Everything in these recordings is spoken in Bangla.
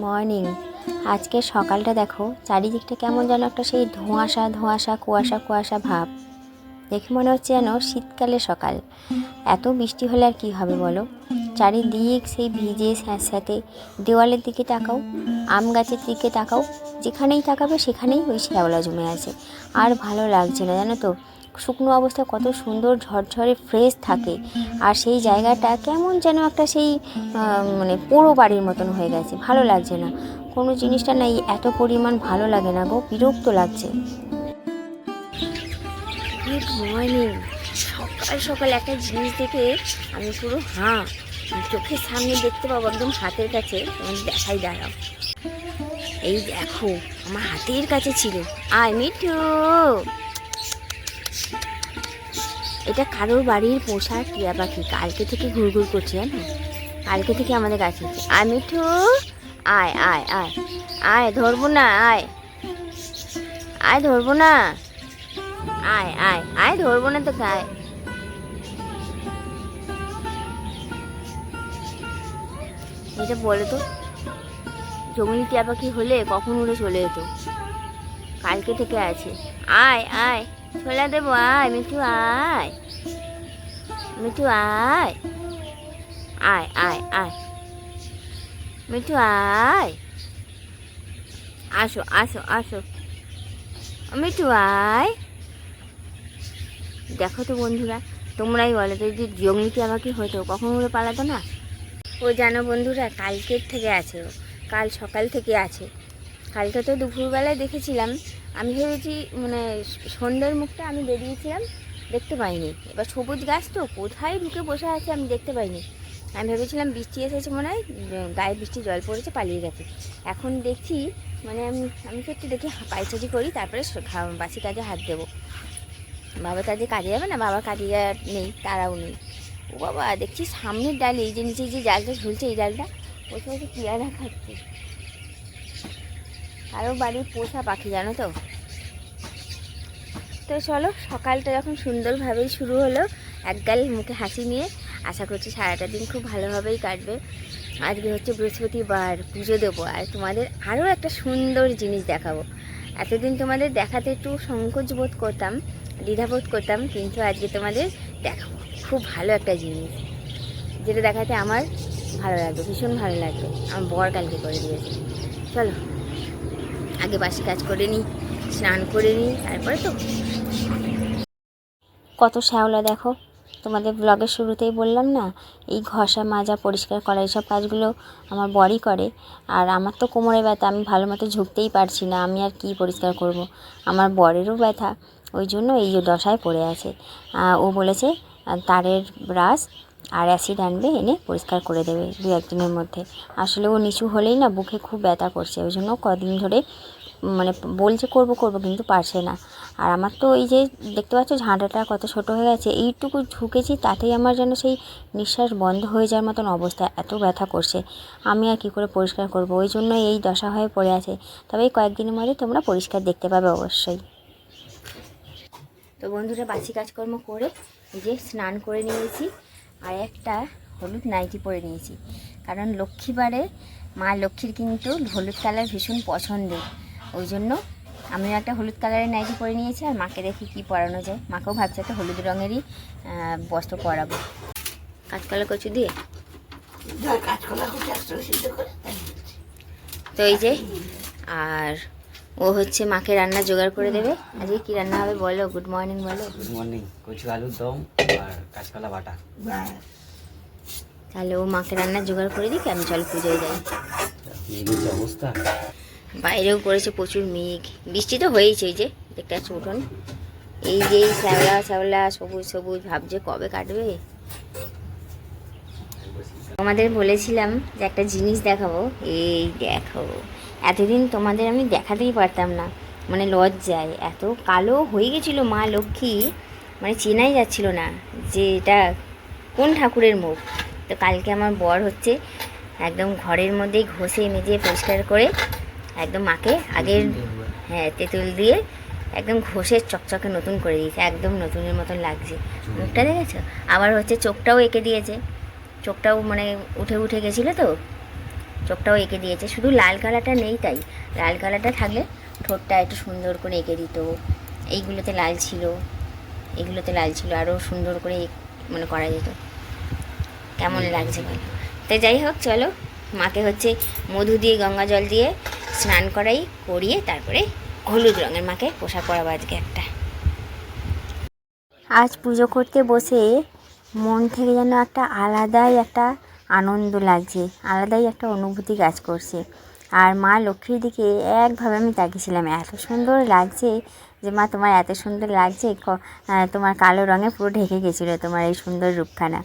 মর্নিং। আজকে সকালটা দেখো, চারিদিকটা কেমন যেন একটা সেই ধোঁয়াশা ধোঁয়াশা, কুয়াশা কুয়াশা ভাব। দেখে মনে হচ্ছে যেন শীতকালে সকাল। এত বৃষ্টি হলে আর কী হবে বলো? চারিদিক সেই ভিজে স্যাঁতস্যাঁতে দেওয়ালের দিকে তাকাও, আম গাছের দিকে তাকাও, যেখানেই তাকাবে সেখানেই ওই শ্যাওলা জমে আছে। আর ভালো লাগছে না, জানো তো? শুকনো অবস্থায় কত সুন্দর ঝরঝরে ফ্রেশ থাকে। আর সেই জায়গাটা কেমন যেন একটা সেই মানে পোড়ো বাড়ির মতন হয়ে গেছে। ভালো লাগছে না। কোনো জিনিসটা না এই এত পরিমাণ ভালো লাগে না গো, বিরক্ত লাগছে। সকাল সকাল একটা জিনিস দেখে আমি পুরো হাঁ চোখের সামনে দেখতে পাবো একদম হাতের কাছে। তোমার দেখাই, দাঁড়াও। এই দেখো, আমার হাতের কাছে ছিল। আয় মিঠু এটা কারোর বাড়ির পোষা টিয়া পাখি। কালকে থেকে ঘুরঘুর করছে, জানো? কালকে থেকে আমাদের কাছে। আয়, মিঠু। আয় আয় আয়। আয়, ধরবো না, আয়। আয়, ধরবো না। আয় আয় আয়, ধরবো না তো আয়। এটা বলে তো, জঙ্গলি টিয়া পাখি হলে কখন উড়ে চলে যেত? কালকে থেকে আছে। আয় আয়। ছোলা দেবো আয় মিঠু আয় মিঠু আয় আয় আয় আয় মিঠু আয় আসো আসো আসো মিঠু আয় দেখো তো বন্ধুরা তোমরাই বলো তো যদি জঙ্গলিটি আমাকে হতো কখন উড়ে পালাতো না ও জানো বন্ধুরা কালকের থেকে আছে ও কাল সকাল থেকে আছে কালকে তো দুপুরবেলায় দেখেছিলাম আমি ভেবেছি মানে সন্ধ্যের মুখটা আমি বেরিয়েছিলাম, দেখতে পাইনি। এবার সবুজ গাছ তো, কোথায় ঢুকে বসে আছে আমি দেখতে পাইনি। আমি ভেবেছিলাম বৃষ্টি এসেছে মনে হয়, গায়ে বৃষ্টি জল পড়েছে, পালিয়ে গেছে। এখন দেখছি মানে আমি আমি একটু দেখি পাইচারি করি, তারপরে বাসি কাজে হাত দেবো। বাবা তাদের কাজে যাবে না বাবার কাজে নেই, তারাও নেই। ও বাবা, দেখছি সামনের ডালে, এই যে নিচে যে জালটা ঝুলছে, এই ডালটা বসে বসে পেয়ারা খাচ্ছে আরও বাড়ির পোষা পাখি, জানো তো? তো চলো, সকালটা যখন সুন্দরভাবেই শুরু হলো, একগাল মুখে হাসি নিয়ে আশা করছি সারাটা দিন খুব ভালোভাবেই কাটবে। আজকে হচ্ছে বৃহস্পতিবার, পুজো দেবো, আর তোমাদের আরও একটা সুন্দর জিনিস দেখাবো। এতদিন তোমাদের দেখাতে একটু সংকোচ বোধ করতাম দ্বিধাবোধ করতাম, কিন্তু আজকে তোমাদের দেখাবো। খুব ভালো একটা জিনিস, যেটা দেখাতে আমার ভালো লাগবে, ভীষণ ভালো লাগবে। আমার বর কালকে করে দিয়েছে। চলো। আগে বাসি কাজ করে নিই, স্নান করে নিই, তারপরে তো। কত শ্যাওলা দেখো। তোমাদের ব্লগের শুরুতেই বললাম না, এই ঘষা, মাজা, পরিষ্কার করা, এইসব কাজগুলো আমার বরই করে। আর আমার তো কোমরে ব্যথা, আমি ভালো মতো ঝুঁকতেই পারছি না, আমি আর কি পরিষ্কার করব। আমার বরেরও ব্যথা, ওই জন্য এই দশায় পড়ে আছে। ও বলেছে তারের ব্রাশ আর অ্যাসিড আনবে এনে পরিষ্কার করে দেবে দু একদিনের মধ্যে। আসলে ও নিচু হলেই না বুকে খুব ব্যথা করছে, ওই জন্য কদিন ধরে মানে বলছে করব করব কিন্তু পারছে না। আর আমার তো এই যে দেখতে পাচ্ছ ঝাঁটাটা কত ছোট হয়ে গেছে, এইটুকু ঝুঁকেছি তাতেই আমার যেন সেই নিঃশ্বাস বন্ধ হয়ে যাওয়ার মতন অবস্থা, এত ব্যথা করছে। আমি আর কী করে পরিষ্কার করব? ওই জন্য এই দশা হয়ে পড়ে আছে। তবে এই কয়েকদিনের মধ্যে তোমরা পরিষ্কার দেখতে পাবে অবশ্যই। তো বন্ধুরা বাসি কাজকর্ম করে যে স্নান করে নিয়েছি। আর একটা হলুদ নাইটি পরে নিয়েছি। কারণ লক্ষ্মীবারে মা লক্ষ্মীর কিন্তু হলুদ কালার ভীষণ পছন্দের। ওই জন্য আমিও একটা হলুদ কালারের নাইটি পরে নিয়েছি আর মাকে দেখি কি পরানো যায়। মাকেও ভাবছে একটা হলুদ রঙেরই বস্ত্র পরাবো। কাঁচকলা কচু দিয়ে? তো এই যে আর ও হচ্ছে মাকে রান্না জোগাড় করে দেবে। আজকে কি রান্না হবে বলো? গুড মর্নিং বলো। গুড মর্নিং কচু আলুর দম আর কাঁচকলা বাটা। তাহলে ও মাকে রান্না জোগাড় করে দিক আমি চল পুজোয় যাই। মেঘের অবস্থা। বাইরেও করেছে প্রচুর মেঘ। বৃষ্টি তো হয়েইছে এই যে দেখতে পাচ্ছ উঠোন। এই যে এই শ্যাওলা শ্যাওলা সবুজ সবুজ ভাবছে কবে কাটবে। তোমাদের বলেছিলাম যে একটা জিনিস দেখাবো। এই দেখো এতদিন তোমাদের আমি দেখাতেই পারতাম না। মানে লজ্জায়। এত কালো হয়ে গেছিল মা লক্ষ্মী মানে চেনাই যাচ্ছিল না যে এটা কোন ঠাকুরের মুখ। তো কালকে আমার বর হচ্ছে একদম ঘরের মধ্যেই ঘষে মেজে পরিষ্কার করে একদম মাকে আগের হ্যাঁ তেঁতুল দিয়ে একদম ঘষে চকচকে নতুন করে দিয়েছে। একদম নতুনের মতন লাগছে। মুখটা দেখেছ? আবার হচ্ছে চোখটাও এঁকে দিয়েছে। চোখটাও মানে উঠে উঠে গেছিল তো। চোখটাও এঁকে দিয়েছে। শুধু লাল কালারটা নেই তাই। লাল কালারটা থাকলে ঠোঁটটা একটু সুন্দর করে এঁকে দিত। এইগুলোতে লাল ছিল। এগুলোতে লাল ছিল। আরও সুন্দর করে মানে করা যেত। কেমন লাগছে বলো? তো যাই হোক চলো। মাকে হচ্ছে মধু দিয়ে গঙ্গা জল দিয়ে স্নান করাই করিয়ে তারপরে হলুদ রঙের মাকে পোশাক পরাবো আজকে একটা। আজ পুজো করতে বসে মন থেকে যেন একটা আলাদাই একটা আনন্দ লাগছে, আলাদাই একটা অনুভূতি কাজ করছে। আর মা লক্ষ্মীর দিকে একভাবে আমি তাকিয়েছিলাম, এত সুন্দর লাগছে যে মা তোমার এত সুন্দর লাগছে তোমার কালো রঙে পুরো ঢেকে গেছিল তোমার এই সুন্দর রূপখানা।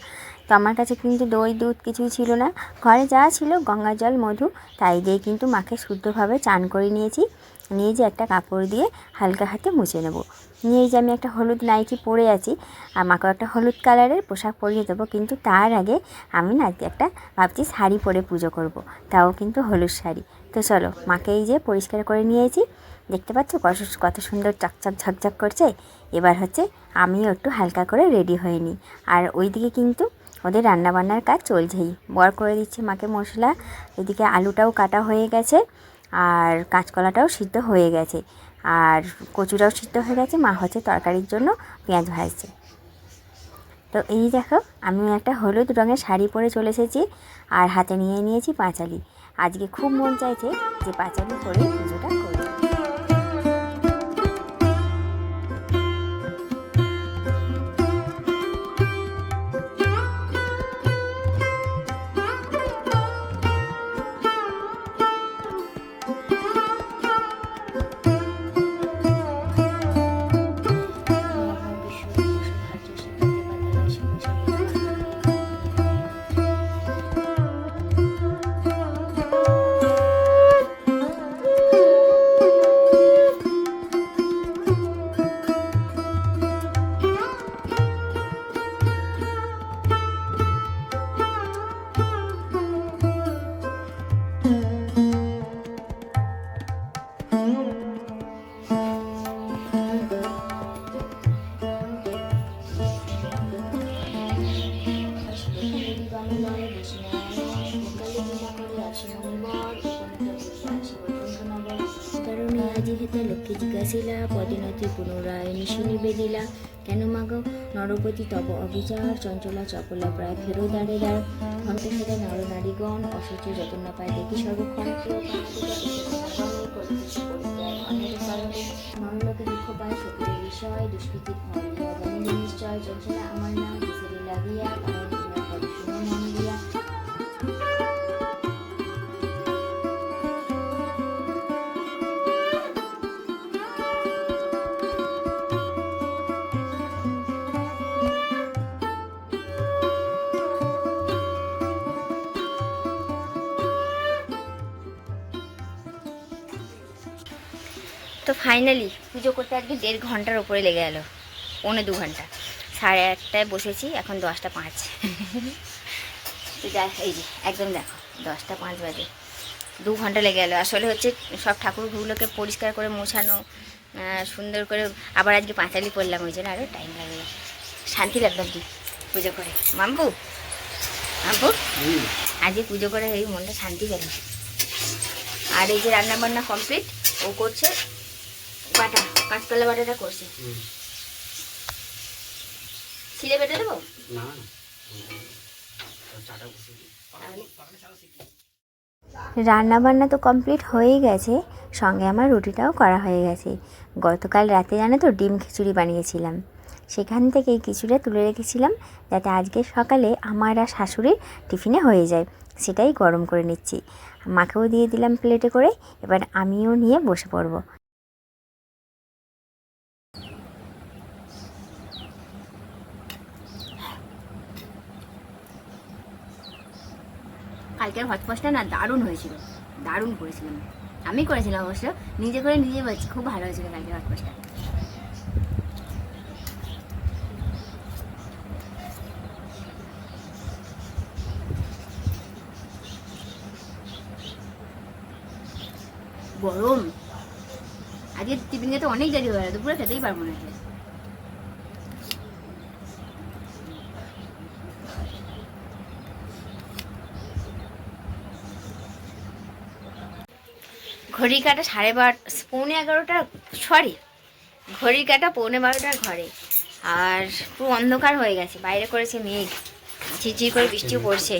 তো আমার কাছে কিন্তু দই, দুধ কিছুই ছিল না। ঘরে যা ছিল গঙ্গা জল, মধু, তাই দিয়ে কিন্তু মাকে শুদ্ধভাবে চান করে নিয়েছি। নিয়ে যে একটা কাপড় দিয়ে হালকা হাতে মুছে নেব। নিয়ে যে আমি একটা হলুদ নাইটি পরে আছি, আর মাকেও একটা হলুদ কালারের পোশাক পরিয়ে দেবো, কিন্তু তার আগে আমি না একটা ভাবছি শাড়ি পরে পুজো করব। তাও কিন্তু হলুদ শাড়ি। তো চলো, মাকে এই যে পরিষ্কার করে নিয়েছি। দেখতে পাচ্ছ কত কত সুন্দর চকচক ঝকঝক করছে। এবার হচ্ছে আমিও একটু হালকা করে রেডি হয়ে নিই। আর ওইদিকে কিন্তু ওদের রান্নাবান্নার কাজ চলছেই। বর করে দিচ্ছে মাকে মশলা, এদিকে আলুটাও কাটা হয়ে গেছে আর কাঁচকলাটাও সিদ্ধ হয়ে গেছে। আর কচুরাও সিদ্ধ হয়ে গেছে, মা হচ্ছে তরকারির জন্য পেঁয়াজ ভাজছে। তো এই দেখো, আমি একটা হলুদ রঙের শাড়ি পরে চলে এসেছি আর হাতে নিয়ে নিয়েছি পাঁচালি। আজকে খুব মন চাইছে যে পাঁচালি পরে পুজোটা পুনরায় নিবেদিলা কেন মাগ? নরপতি তব অবিচার, চঞ্চলা চপলা প্রায় ফেরো দাঁড়ে দাঁড় ঘন্ট সেটা নরনারীগণ অসুচ যতন না পায় দেখি সর্বক্ষণ। নরলোকে দুঃখ পায় বিষয়, দুষ্কৃতির ফল নিশ্চয়। চঞ্চলা আমার নাম লাগিয়া, কারণ তো ফাইনালি পুজো করতে আজকে দেড় ঘণ্টার ওপরে লেগে গেল, পৌনে দু ঘণ্টা। সাড়ে আটটায় বসেছি, এখন দশটা পাঁচ। তো যা এই যে, একদম দেখো, দশটা পাঁচ বাজে। দু ঘণ্টা লেগে গেলো। আসলে হচ্ছে সব ঠাকুরগুলোকে পরিষ্কার করে মোছানো সুন্দর করে আবার আজকে পাঁচালি করলাম ওই জন্য আরও টাইম লাগে। শান্তি লাগল কি পুজো করে। মাম্পু মাম্পু আজকে পুজো করে এই মনটা শান্তি পেল। আর এই যে রান্না বান্না কমপ্লিট ও করছে। বাটা কাঁচকলা বাটাটা করছে। ছিলে বেটে দেবো? না রান্না বান্না তো কমপ্লিট হয়েই গেছে সঙ্গে আমার রুটিটাও করা হয়ে গেছে। গতকাল রাতে জানো তো ডিম খিচুড়ি বানিয়েছিলাম। সেখান থেকেই কিছুটা তুলে রেখেছিলাম যাতে আজকে সকালে আমার আর শাশুড়ির টিফিনে হয়ে যায়। সেটাই গরম করে নিচ্ছি। মাকেও দিয়ে দিলাম প্লেটে করে এবার আমিও নিয়ে বসে পড়ব। কালকের হটপসটা না দারুণ হয়েছিল। দারুণ করেছিলাম। আমি করেছিলাম অবশ্য, নিজে করে নিজে বলছি খুব ভালো হয়েছিল কালকের হটপসটা গরম। আজকে টিফিন খেতে অনেক দেরি হয়ে গেল, দুপুরে খেতেই পারব না। ঘড়ি কাটা সাড়ে বার পৌনে এগারোটা সরি ঘড়ির কাটা পৌনে বারোটার ঘরে। আর পুরো অন্ধকার হয়ে গেছে বাইরে করেছে মেঘ। ঝিরঝির করে বৃষ্টিও পড়ছে।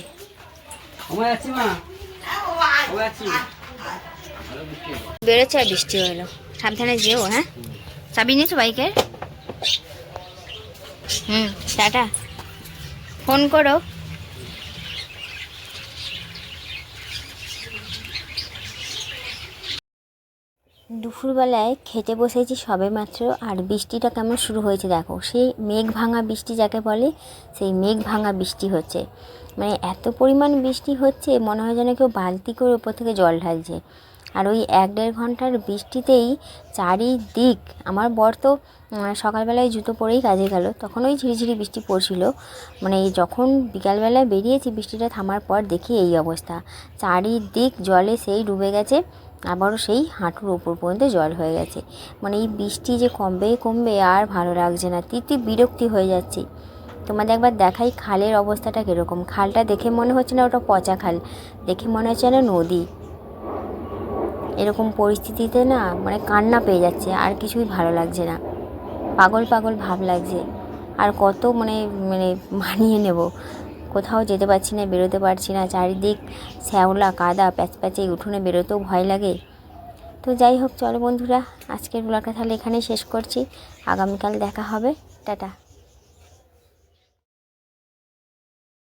বেরোচ্ছে আর বৃষ্টি হলো। সাবধানে যেও হ্যাঁ? চাবি নিয়েছো বাইকের? হুম টাটা। ফোন করো। দুপুরবেলায় খেতে বসেছি সবে মাত্র, আর বৃষ্টিটা কেমন শুরু হয়েছে দেখো। সেই মেঘ ভাঙা বৃষ্টি যাকে বলে, সেই মেঘ ভাঙা বৃষ্টি হচ্ছে। মানে এত পরিমাণ বৃষ্টি হচ্ছে, মনে হয় যেন কেউ বালতি করে ওপর থেকে জল ঢালছে। আর ওই এক দেড় ঘণ্টার বৃষ্টিতেই চারিদিক, আমার বর তো সকালবেলায় জুতো পরেই কাজে গেল। তখন ওই ঝিরিঝিরি বৃষ্টি পড়ছিল। মানে যখন বিকালবেলায় বেরিয়েছি, বৃষ্টিটা থামার পর দেখি এই অবস্থা। চারিদিক জলে সেই ডুবে গেছে, আবারও সেই হাঁটুর ওপর পর্যন্ত জল হয়ে গেছে। মানে এই বৃষ্টি যে কমবে কমবে, আর ভালো লাগছে না। তিতি বিরক্তি হয়ে যাচ্ছে। তোমাদের একবার দেখাই খালের অবস্থাটা কীরকম? খালটা দেখে মনে হচ্ছে না ওটা পচা খাল। দেখে মনে হচ্ছে না নদী। এরকম পরিস্থিতিতে না মানে কান্না পেয়ে যাচ্ছে, আর কিছুই ভালো লাগছে না। পাগল পাগল ভাব লাগছে। আর কত মানে মানে মানিয়ে নেব। কোথাও যেতে পারছি না, বেরোতে পারছি না। চারিদিক শ্যাওলা, কাদা, প্যাচপ্যাচে উঠোনে বেরোতেও ভয় লাগে। তো যাই হোক, চলো বন্ধুরা, আজকের ব্লগটা তাহলে এখানেই শেষ করছি। আগামীকাল দেখা হবে। টাটা।